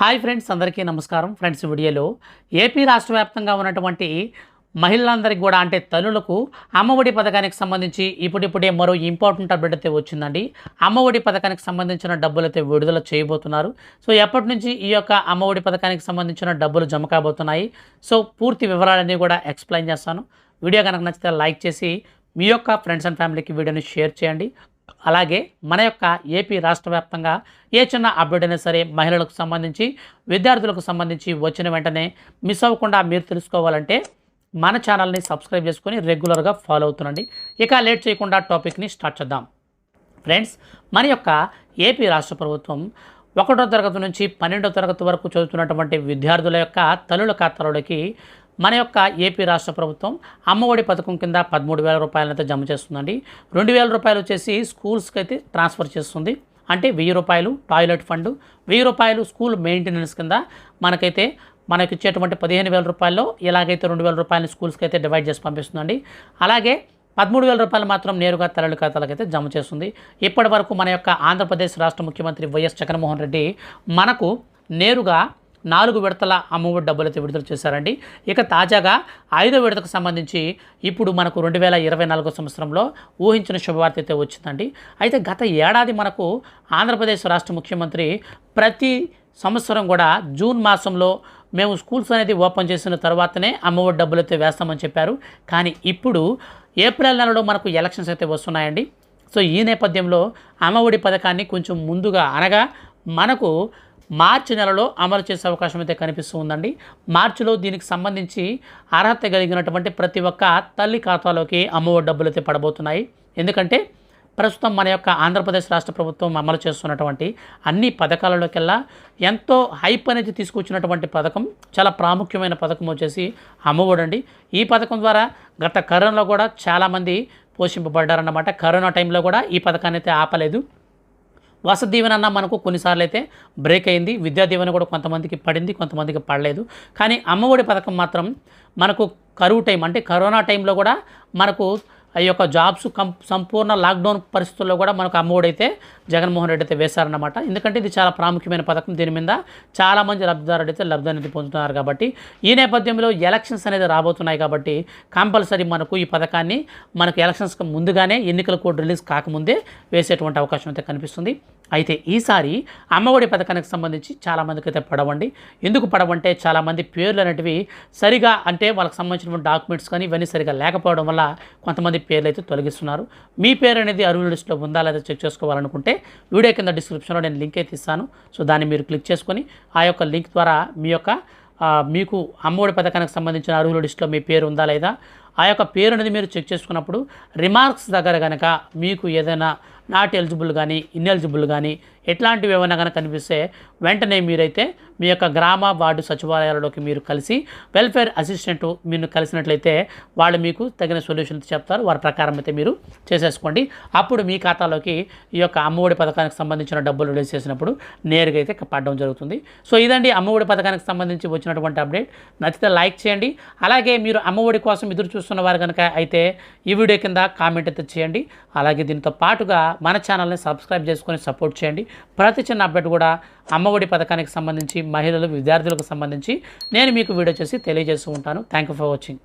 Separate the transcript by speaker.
Speaker 1: Hi friends అందరికీ నమస్కారం. Friends వీడియోలో ఏపీ రాష్ట్ర వ్యాప్తంగా ఉన్నటువంటి మహిళలందరికీ కూడా అంటే తల్లులకు అమ్మఒడి పథకానికి సంబంధించి ఇప్పుడిప్పుడే మరో ఇంపార్టెంట్ అప్డేట్ అయితే వచ్చిందండి. అమ్మఒడి పథకానికి సంబంధించిన డబ్బులు అయితే విడుదల చేయబోతున్నారు. సో ఎప్పటి నుంచి ఈ యొక్క అమ్మఒడి పథకానికి సంబంధించిన డబ్బులు జమ కాబోతున్నాయి? సో పూర్తి వివరాలన్నీ కూడా ఎక్స్ప్లెయిన్ చేస్తాను. వీడియో కనుక నచ్చితే లైక్ చేసి మీ యొక్క ఫ్రెండ్స్ అండ్ ఫ్యామిలీకి వీడియోని షేర్ చేయండి. అలాగే మన యొక్క ఏపీ రాష్ట్ర వ్యాప్తంగా ఏ చిన్న అప్డేట్ అయినా సరే మహిళలకు సంబంధించి విద్యార్థులకు సంబంధించి వచ్చిన వెంటనే మిస్ అవ్వకుండా మీరు తెలుసుకోవాలంటే మన ఛానల్ని సబ్స్క్రైబ్ చేసుకొని రెగ్యులర్గా ఫాలో అవుతుండండి. ఇక లేట్ చేయకుండా టాపిక్ని స్టార్ట్ చేద్దాం. ఫ్రెండ్స్ మన యొక్క ఏపీ రాష్ట్ర ప్రభుత్వం ఒకటో తరగతి నుంచి పన్నెండో తరగతి వరకు చదువుతున్నటువంటి విద్యార్థుల యొక్క తల్లుల ఖాతాలోకి మన యొక్క ఏపీ రాష్ట్ర ప్రభుత్వం అమ్మఒడి పథకం కింద పదమూడు వేల రూపాయలనైతే జమ చేస్తుందండి. రెండు వేల రూపాయలు వచ్చేసి స్కూల్స్కి అయితే ట్రాన్స్ఫర్ చేస్తుంది. అంటే వెయ్యి రూపాయలు టాయిలెట్ ఫండ్ వెయ్యి రూపాయలు స్కూల్ మెయింటెనెన్స్ కింద మనకైతే మనకి ఇచ్చేటువంటి పదిహేను వేల రూపాయల్లో ఎలాగైతే రెండు వేల రూపాయలని స్కూల్స్కి అయితే డివైడ్ చేసి పంపిస్తుందండి. అలాగే పదమూడు వేల రూపాయలు మాత్రం నేరుగా తల్లుల ఖాతాలకైతే జమ చేస్తుంది. ఇప్పటి వరకు మన యొక్క ఆంధ్రప్రదేశ్ రాష్ట్ర ముఖ్యమంత్రి వైఎస్ జగన్మోహన్ రెడ్డి మనకు నేరుగా నాలుగు విడతల అమ్మఒడి డబ్బులు అయితే విడుదల చేశారండి. ఇక తాజాగా ఐదో విడతకు సంబంధించి ఇప్పుడు మనకు రెండు వేల ఇరవై నాలుగో సంవత్సరంలో ఊహించిన శుభవార్త అయితే వచ్చిందండి. అయితే గత ఏడాది మనకు ఆంధ్రప్రదేశ్ రాష్ట్ర ముఖ్యమంత్రి ప్రతి సంవత్సరం కూడా జూన్ మాసంలో మేము స్కూల్స్ అనేది ఓపెన్ చేసిన తర్వాతనే అమ్మఒడి డబ్బులు అయితే వేస్తామని చెప్పారు. కానీ ఇప్పుడు ఏప్రిల్ నెలలో మనకు ఎలక్షన్స్ అయితే వస్తున్నాయండి. సో ఈ నేపథ్యంలో అమ్మఒడి పథకాన్ని కొంచెం ముందుగా అనగా మనకు మార్చి నెలలో అమలు చేసే అవకాశం అయితే కనిపిస్తూ ఉందండి మార్చిలో దీనికి సంబంధించి అర్హత కలిగినటువంటి ప్రతి ఒక్క తల్లి ఖాతాలోకి అమ్మఒడి డబ్బులు అయితే పడబోతున్నాయి. ఎందుకంటే ప్రస్తుతం మన యొక్క ఆంధ్రప్రదేశ్ రాష్ట్ర ప్రభుత్వం అమలు చేస్తున్నటువంటి అన్ని పథకాలలోకెల్లా ఎంతో హైప్ అనేది తీసుకొచ్చినటువంటి పథకం చాలా ప్రాముఖ్యమైన పథకం వచ్చేసి అమ్మఒడి అండి ఈ పథకం ద్వారా గత కరోనాలో కూడా చాలామంది పోషింపబడ్డారన్నమాట. కరోనా టైంలో కూడా ఈ పథకాన్ని అయితే ఆపలేదు. వసతి దీవెన అన్న మనకు కొన్నిసార్లు అయితే బ్రేక్ అయింది. విద్యా దీవెన కూడా కొంతమందికి పడింది కొంతమందికి పడలేదు. కానీ అమ్మఒడి పథకం మాత్రం మనకు కరువు టైం అంటే కరోనా టైంలో కూడా మనకు ఈ యొక్క జాబ్స్ కం సంపూర్ణ లాక్డౌన్ పరిస్థితుల్లో కూడా మనకు అమ్మఒడైతే జగన్మోహన్ రెడ్డి అయితే వేశారన్నమాట. ఎందుకంటే ఇది చాలా ప్రాముఖ్యమైన పథకం దీని మీద. చాలామంది లబ్ధిదారులు అయితే లబ్ధి అనేది పొందుతున్నారు కాబట్టి ఈ నేపథ్యంలో ఎలక్షన్స్ అనేది రాబోతున్నాయి కాబట్టి కంపల్సరీ మనకు ఈ పథకాన్ని మనకు ఎలక్షన్స్కి ముందుగానే ఎన్నికల కోడ్ రిలీజ్ కాకముందే వేసేటువంటి అవకాశం అయితే కనిపిస్తుంది. అయితే ఈసారి అమ్మఒడి పథకానికి సంబంధించి చాలామందికి అయితే పడవండి. ఎందుకు పడవంటే చాలామంది పేర్లు అనేటివి సరిగా అంటే వాళ్ళకి సంబంధించిన డాక్యుమెంట్స్ కానీ ఇవన్నీ సరిగా లేకపోవడం వల్ల కొంతమంది పేర్లు అయితే తొలగిస్తున్నారు. మీ పేరు అనేది అరువుల లిస్టులో ఉందా లేదా చెక్ చేసుకోవాలనుకుంటే వీడియో కింద డిస్క్రిప్షన్లో నేను లింక్ అయితే ఇస్తాను. సో దాన్ని మీరు క్లిక్ చేసుకొని ఆ యొక్క లింక్ ద్వారా మీ యొక్క మీకు అమ్మఒడి పథకానికి సంబంధించిన అరువుల లిస్టులో మీ పేరు ఉందా లేదా ఆ యొక్క పేరు అనేది మీరు చెక్ చేసుకున్నప్పుడు రిమార్క్స్ దగ్గర కనుక మీకు ఏదైనా నాట్ ఎలిజిబుల్ కానీ ఇన్ఎలిజిబుల్ కానీ ఎట్లాంటివి ఏమైనా కనుక కనిపిస్తే వెంటనే మీరైతే మీ యొక్క గ్రామ వార్డు సచివాలయాలలోకి మీరు కలిసి వెల్ఫేర్ అసిస్టెంట్ మీరు కలిసినట్లయితే వాళ్ళు మీకు తగిన సొల్యూషన్ చెప్తారు. వారి ప్రకారం అయితే మీరు చేసేసుకోండి. అప్పుడు మీ ఖాతాలోకి ఈ యొక్క అమ్మఒడి పథకానికి సంబంధించిన డబ్బులు రిలీజ్ చేసినప్పుడు నేరుగా అయితే పడడం జరుగుతుంది. సో ఇదండి అమ్మఒడి పథకానికి సంబంధించి వచ్చినటువంటి అప్డేట్. నచ్చితే లైక్ చేయండి. అలాగే మీరు అమ్మఒడి కోసం ఎదురు చూస్తున్న వారు కనుక అయితే ఈ వీడియో కింద కామెంట్ అయితే చేయండి. అలాగే దీంతో పాటుగా మన ఛానల్ని సబ్స్క్రైబ్ చేసుకొని సపోర్ట్ చేయండి. ప్రతి చిన్న అప్డేట్ కూడా అమ్మఒడి పథకానికి సంబంధించి మహిళలు విద్యార్థులకు సంబంధించి నేను మీకు వీడియో చేసి తెలియజేస్తూ ఉంటాను. Thank you for watching